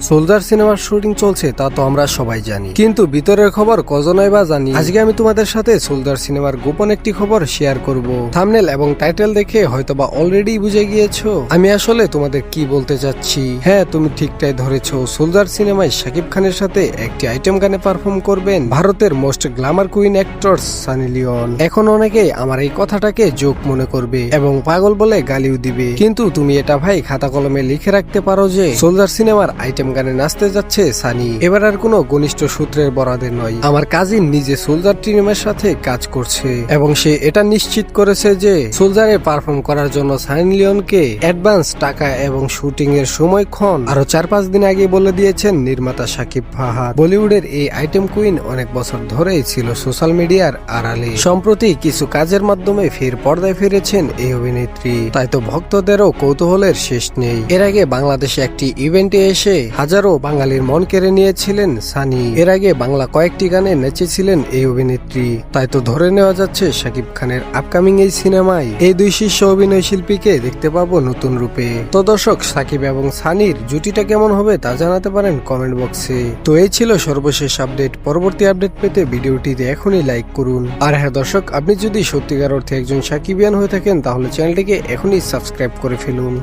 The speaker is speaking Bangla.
সোলজার সিনেমার শুটিং চলছে, তা তো আমরা সবাই জানি। কিন্তু ভিতরের খবর কজনাই বা জানি? আজকে আমি তোমাদের সাথে সোলজার সিনেমার গোপন একটি খবর শেয়ার করব। থামনেল এবং টাইটেল দেখে হয়তোবা অলরেডি বুঝে গিয়েছো? আমি আসলে তোমাদের কি বলতে চাচ্ছি? হ্যাঁ তুমি ঠিকটাই ধরেছো। সোলজার সিনেমায় শাকিব খানের সাথে একটি আইটেম গানে পারফর্ম করবেন ভারতের most glamour queen actor Sunny Leone. এখন অনেকেই আমার এই কথাটাকে জোক মনে করবে এবং পাগল বলে গালিও দিবে। কিন্তু তুমি এটা ভাই খাতা কলমে লিখে রাখতে পারো যে, সোলজার সিনেমার আইটেম গানে নাচতে যাচ্ছে সানি। এবার আর কোনো ঘনিষ্ঠ সূত্রের বরাদের নয়। আমার কাজিন নিজে সোলজার টিমের সাথে কাজ করছে এবং সে এটা নিশ্চিত করেছে যে সোলজারে পারফর্ম করার জন্য সানি লিওনকে অ্যাডভান্স টাকা এবং শুটিং এর সময়ক্ষণ আরও চার পাঁচ দিন আগে বলে দিয়েছেন নির্মাতা সাকিব ফাহাদ বলিউডের এই আইটেম কুইন অনেক বছর ধরেই ছিল সোশ্যাল মিডিয়ার আড়ালে। সম্প্রতি কিছু কাজের মাধ্যমে ফের পর্দায় ফিরেছেন এই অভিনেত্রী। তাই তো ভক্তদেরও কৌতূহলের শেষ নেই। এর আগে বাংলাদেশে একটি ইভেন্টে এসে হাজারো বাঙালির মন কেড়ে নিয়েছিলেন সানি। এর আগে বাংলা কয়েকটি গানে নেচেছিলেন এই অভিনেত্রী। তাই তো ধরে নেওয়া যাচ্ছে শাকিব খানের আপকামিং এই সিনেমায় এই দুই শীর্ষ অভিনয় শিল্পীকে দেখতে পাবো নতুন রূপে। তো দর্শক, সাকিব এবং সানির জুটিটা কেমন হবে তা জানাতে পারেন কমেন্ট বক্সে তো এই ছিল সর্বশেষ আপডেট। পরবর্তী আপডেট পেতে ভিডিওটিতে এখনই লাইক করুন। আর হ্যাঁ দর্শক, আপনি যদি সত্যিকার অর্থে একজন সাকিবিয়ান হয়ে থাকেন, তাহলে চ্যানেলটিকে এখনই সাবস্ক্রাইব করে ফেলুন।